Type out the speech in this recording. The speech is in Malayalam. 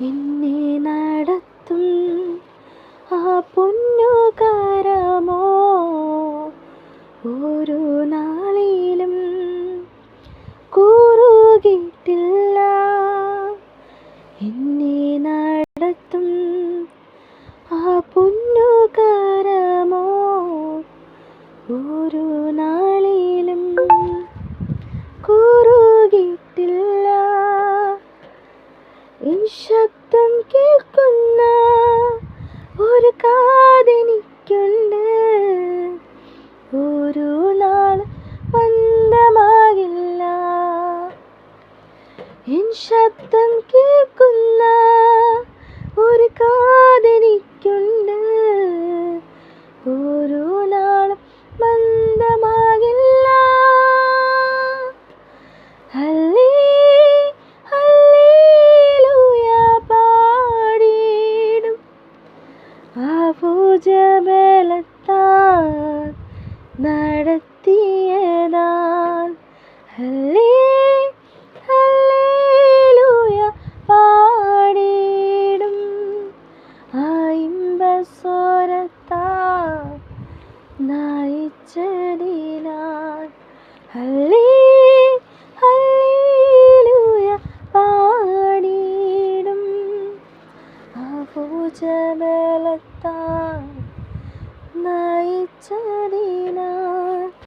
എന്നെ നടത്തും. ആ പൊന്നുകാരമോ? ഓരോ നാളിലും കൂറുകിട്ടില്ല. എന്നെ നടത്തും. ശബ്ദം കേൾക്കുന്ന ഒരു കാതെനിക്കുണ്ട്. ഒരു നാൾ മന്ദമാകില്ല. എൻ ശബ്ദം കേൾക്കുന്ന പൂജബലത്താൽ നടത്തിയതാൽ. ഹല്ലേ ഹല്ലേലൂയ പാടിടും ആയിമ്പസ്വരത്താൽ നയിച്ചതിനാൽ. ഹല്ലേ ജനലത്താൽ നയിച്ചതിനാ